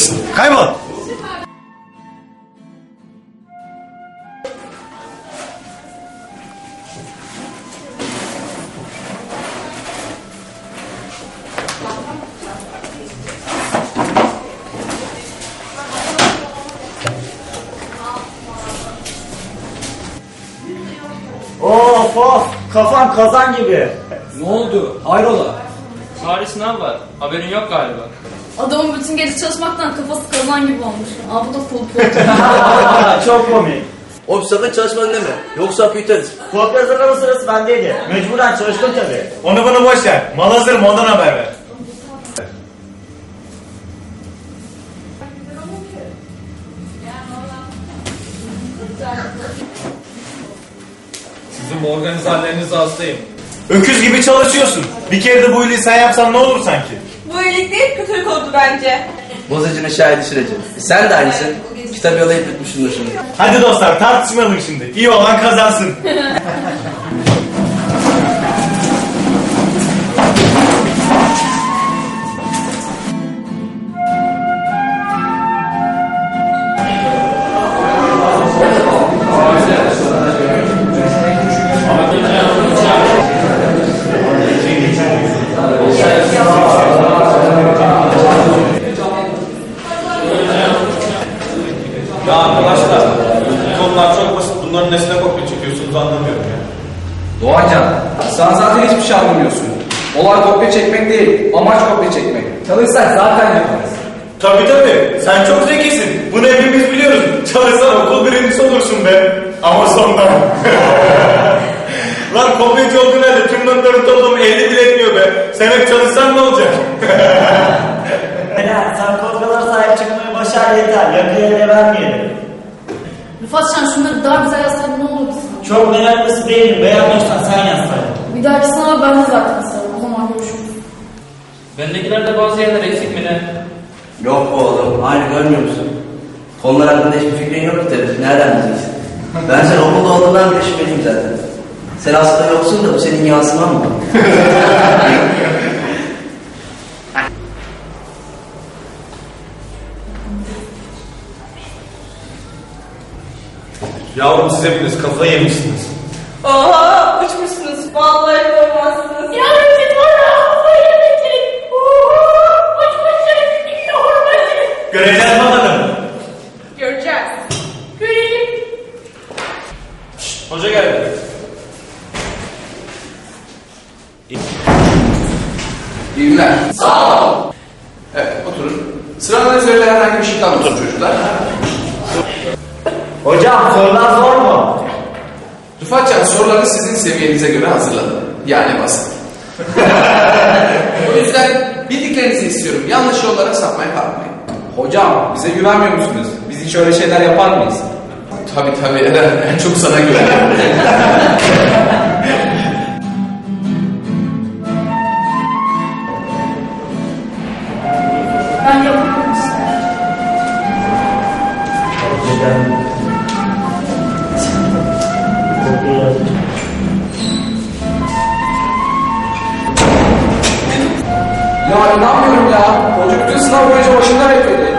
Pist, kaybol. Of of kafam kazan gibi. Ne oldu? Hayrola? Tarih sınav var. Haberin yok galiba. Adamın bütün gece çalışmaktan kafası kazan gibi olmuş. Aa bu da pul. Çok komik. Oğlum sakın çalışmadın deme. Yoksa büyüteriz. Kopya hazırlama sırası bendeydi. Mecburen çalıştım tabii. Onu bunu boş ver. Mal hazır mı ondan haber ver. Sizin bu organizatörlerinize hastayım. Öküz gibi çalışıyorsun. Bir kere de bu iyiliği sen yapsan ne olur sanki? Bu iyilik değil kötülük oldu bence. Bozacının şahidi süreci. E sen de aynısın. Kitabı yalayıp bitmişsindir şimdi. Hadi dostlar tartışmayalım şimdi. İyi olan kazansın. kopya çekmek değil, amaç kopya çekmek. Çalışsak zaten yaparız. Tabii tabii. Sen çok zekisin. Bunu hepimiz biliyoruz. Çalışsan okul birincisi olursun be. Ama sondan. Lan kopyacı olduğun halde tüm notların toplamı 50 bile etmiyor be. Sen hep çalışsan ne olacak? Sen kopyalara sahip çıkmayı başar yeter. Yakıya ele vermeyelim. Rıfat Şen şunları daha güzel yazsaydın ne olurdu? Çok meraklısı değilim. Beğenmiyorsan sen yazsaydın. Bir dahaki sınava ben de zaten sarım. O zaman görüşürüz. Bendekilerde bazı yerler eksik mi ne? Yok oğlum. Aynı görmüyor musun? Konular hakkında hiçbir fikrin yok ki tabii. Nereden bileceksin? Ben sen okulda olduğundan bile şüpheliyim zaten. Sen aslında yoksun da bu senin yansıman mı? Yavrum siz hepiniz kafayı yemişsiniz. Oha uçmuşsunuz. Vallahi yapamazsınız. Hoca geldi. İyi günler. Sağ ol. Evet, oturun. Sıranın üzerinde herhangi bir şey kalmasın çocuklar. Hocam sorular zor mu? Rıfatcan soruları sizin seviyenize göre hazırladım. Yani basit. o yüzden bildiklerinizi istiyorum. Yanlış yollara sapmaya kalkmayın. Hocam bize güvenmiyor musunuz? Biz hiç öyle şeyler yapar mıyız? Tabii tabii Eren, en çok sana güveniyorum. Ben yapamam işte. ya inanmıyorum ya. Hoca bütün sınav boyunca başında bekledi.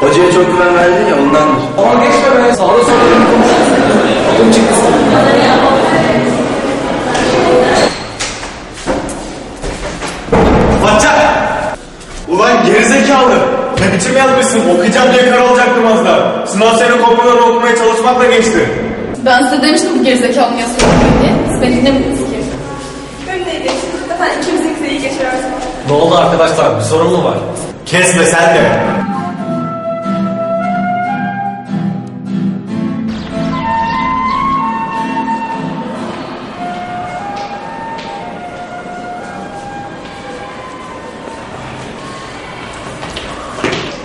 Hocaya çok güven verdin ya ondandır. Ama geçme be. Sağda solda konuşuyorsun. Adım çıktı. Batacak! Ulan gerizekalı! Ne biçim yazmışsın? Okuyacağım diye kar olacaktım az daha. Sınav senin kopyalarını okumaya çalışmakla geçti. Ben size demiştim bu gerizekalının yazıyor diye. Siz beni dinlemediniz ki. Gönderecek. Zaten ikimizinki de iyi zaman. Ne oldu arkadaşlar? Bir sorun mu var? Kesme sen de.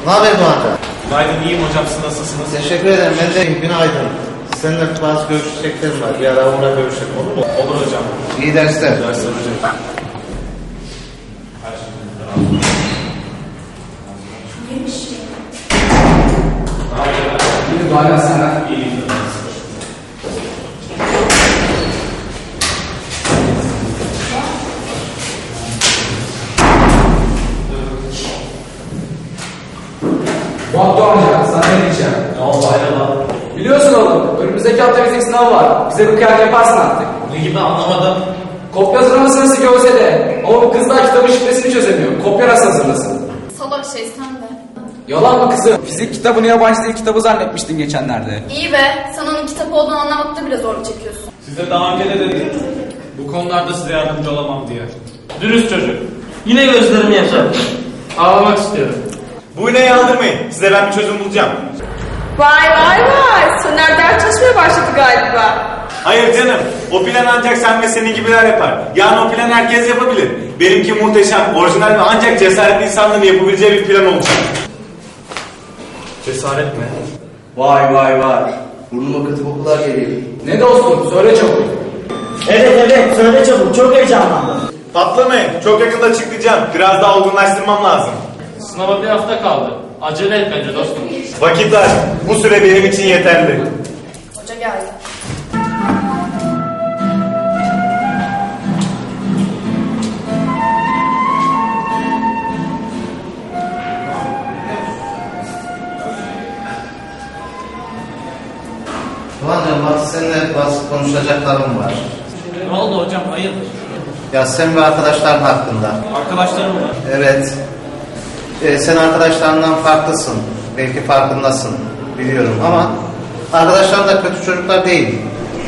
Ne haber Doğancan? Günaydın iyiyim hocam siz nasılsınız? Teşekkür ederim. Ben de günaydın. Seninle bazı görüşeceklerim var. Bir ara ona görüşelim olur mu? Olur hocam. İyi dersler. Dersler hocam. Hala sana. Bak Doğancan, sana ne diyeceğim? Ne oldu hayrola? Biliyorsun oğlum, önümüzdeki hafta fizik sınavı var. Bize bir kıyak yaparsın artık. Ne gibi anlamadım. Kopya hazırlama sırası görse de. Ama bu kız daha kitabın şifresini çözemiyor. Kopya nasıl hazırlasın? Salak şey sen de. Yalan mı kızım? Fizik kitabını yabancı dil kitabı zannetmiştin geçenlerde. İyi be. Sen onun kitap olduğunu anlamakta bile zorluk çekiyorsun. Size daha önce de dedim. Bu konularda size yardımcı olamam diye. Dürüst çocuk. Yine gözlerimi yaşar. Ağlamak istiyorum. Bu iğneyi aldırmayın. Size ben bir çözüm bulacağım. Vay vay vay. Soner ders çalışmaya başladı galiba. Hayır canım. O plan ancak sen ve senin gibiler yapar. Yani o plan herkes yapabilir. Benimki muhteşem, orijinal ve ancak cesaretli insanların yapabileceği bir plan olacak. Cesaret mi? Vay vay vay. Burnuma kötü kokular geliyor. Ne dostum söyle çabuk. Evet evet söyle çabuk çok heyecanlandım. Patlamayın. Çok yakında açıklayacağım. Biraz daha olgunlaştırmam lazım. Sınava bir hafta kaldı. Acele et bence dostum. Vakit var. Bu süre benim için yeterli. Konuşacaklarım var. Ne oldu hocam? Hayırdır? Ya sen ve arkadaşların hakkında. Arkadaşlarım mı? Evet. Ee, sen arkadaşlarından farklısın. Belki farkındasın. Biliyorum ama arkadaşlar da kötü çocuklar değil.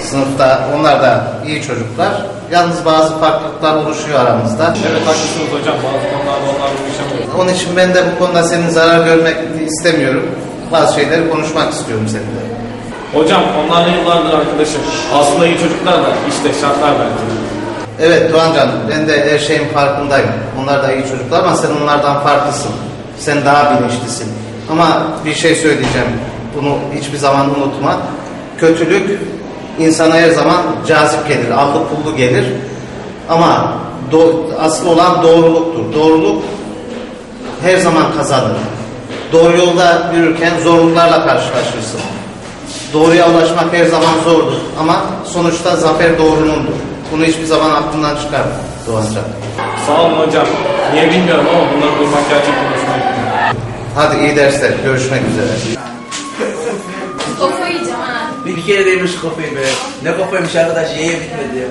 Sınıfta onlar da iyi çocuklar. Yalnız bazı farklılıklar oluşuyor aramızda. Evet haklısınız hocam. Bazı konularda onlarla uyuşamıyorum. Onun için ben de bu konuda senin zarar görmek istemiyorum. Bazı şeyleri konuşmak istiyorum seninle. Hocam onlarla yıllardır arkadaşım. Aslında iyi çocuklar da işte şartlar bence. Evet Doğancan, ben de her şeyin farkındayım. Onlar da iyi çocuklar ama sen onlardan farklısın. Sen daha bilinçlisin. Ama bir şey söyleyeceğim. Bunu hiçbir zaman unutma. Kötülük insana her zaman cazip gelir, allı pullu gelir. Ama do- asıl olan doğruluktur. Doğruluk her zaman kazanır. Doğru yolda yürürken zorluklarla karşılaşırsın. Doğruya ulaşmak her zaman zordur ama sonuçta zafer doğrunundur. Bunu hiçbir zaman aklından çıkarma Doğancan. Sağ olun hocam. Niye bilmiyorum ama bunları duymak gerçekten hoşuma gitti. Hadi iyi dersler. Görüşmek üzere. Kafayı yiyeceğim ha. Bir kere demiş kafayı be. Ne kafaymış arkadaş yeye bitmedi ya.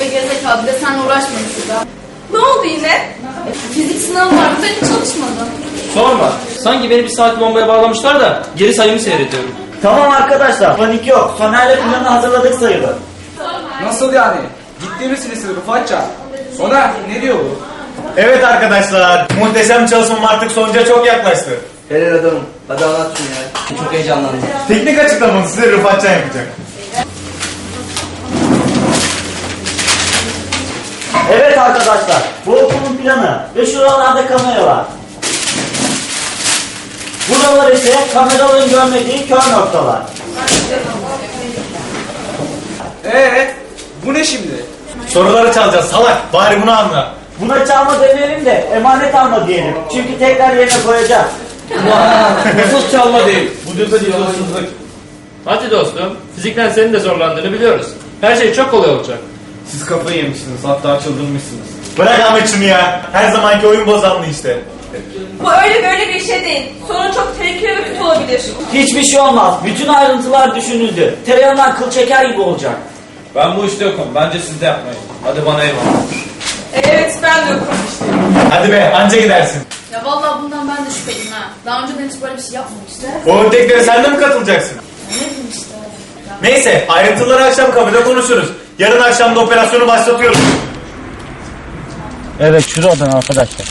Be gerizekalı bir de seninle uğraşmayın şurada. Ne oldu yine? E, Fizik sınavı vardı ben hiç çalışmadım. Sorma. Sanki beni bir saat bombaya bağlamışlar da geri sayımı seyrediyorum. Tamam arkadaşlar panik yok. Soner'le planı hazırladık sayılır. Nasıl yani? Ciddi misiniz Rıfatcan? Soner ne diyor bu? Evet arkadaşlar. Muhteşem çalışmam artık sonuca çok yaklaştı. Helal adamım. Hadi anlat şunu ya. Çok heyecanlandım. Teknik açıklaması size Rıfatcan yapacak. Evet arkadaşlar bu okulun planı ve şuralarda kamera var. Buralar ise kameraların görmediği kör noktalar. Ee, bu ne şimdi? Soruları çalacağız salak. Bari bunu anla. Buna çalma demeyelim de emanet alma diyelim. Çünkü tekrar yerine koyacağız. Nasıl çalma değil. Bu düpedüz hırsızlık. Hadi dostum. Fizikten senin de zorlandığını biliyoruz. Her şey çok kolay olacak. Siz kafayı yemişsiniz. Hatta çıldırmışsınız. Bırak Ahmet şunu ya. Her zamanki oyun bozanlığı işte. Bu öyle böyle bir şey değil. Sonu çok tehlikeli ve kötü olabilir. Hiçbir şey olmaz. Bütün ayrıntılar düşünüldü. Tereyağından kıl çeker gibi olacak. Ben bu işte yokum. Bence siz de yapmayın. Hadi bana eyvallah. Evet ben de yokum. Hadi be anca gidersin. Ya vallahi bundan ben de şüpheliyim ha. Daha önceden hiç böyle bir şey yapmamıştı. O öteklere sen de mi katılacaksın? Ne bileyim işte. Neyse ayrıntıları akşam kafede konuşuruz. Yarın akşam da operasyonu başlatıyoruz. Evet şuradan arkadaşlar.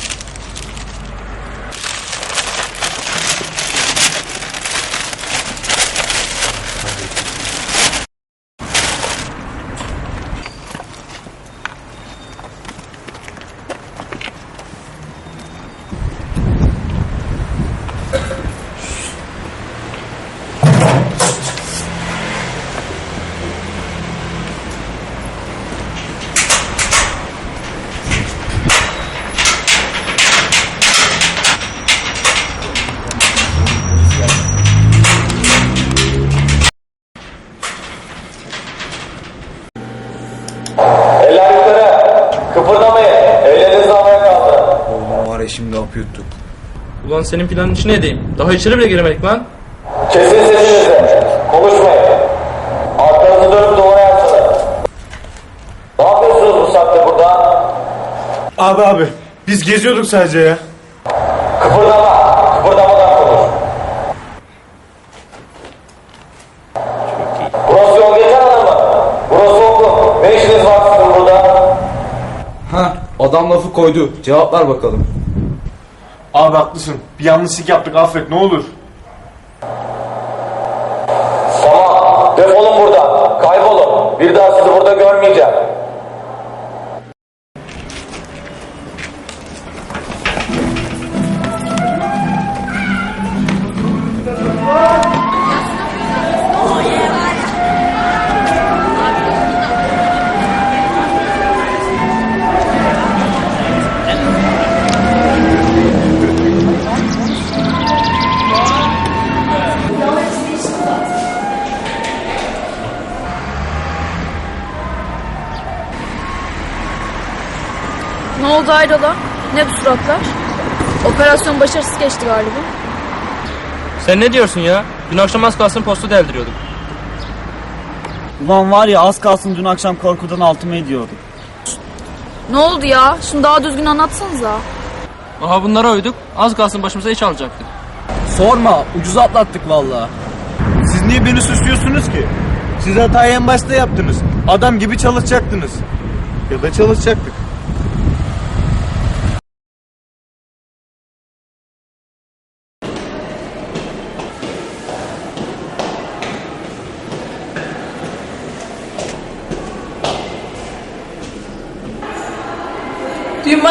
Kıpırdamayın. Ellerinizi havaya kaldı. Var ya şimdi hap yuttuk. Ulan senin planın içine edeyim. Daha içeri bile giremedik lan. Kesin sesinizi. Konuşmayın. Arkanızı dönüp duvara yatsınız. Ne yapıyorsunuz bu saatte burada? Abi abi biz geziyorduk sadece ya. Kıpırdama Adam lafı koydu. Cevap ver bakalım. Abi haklısın. Bir yanlışlık yaptık affet ne olur. Operasyon başarısız geçti galiba. Sen ne diyorsun ya? Dün akşam az kalsın posta deldiriyorduk. Ulan var ya az kalsın dün akşam korkudan altıma ediyorduk. Ne oldu ya? Şunu daha düzgün anlatsanıza. Aha bunlara uyduk. Az kalsın başımıza iş alacaktık. Sorma. Ucuz atlattık vallahi. Siz niye beni suçluyorsunuz ki? Siz hatayı en başta yaptınız. Adam gibi çalışacaktınız. Ya da çalışacaktık.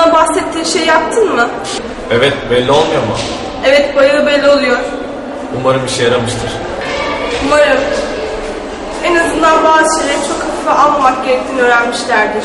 Bana bahsettiğin şey yaptın mı? Evet belli olmuyor mu? Evet bayağı belli oluyor. Umarım işe yaramıştır. Umarım. En azından bazı şeyleri çok hafife almamak gerektiğini öğrenmişlerdir.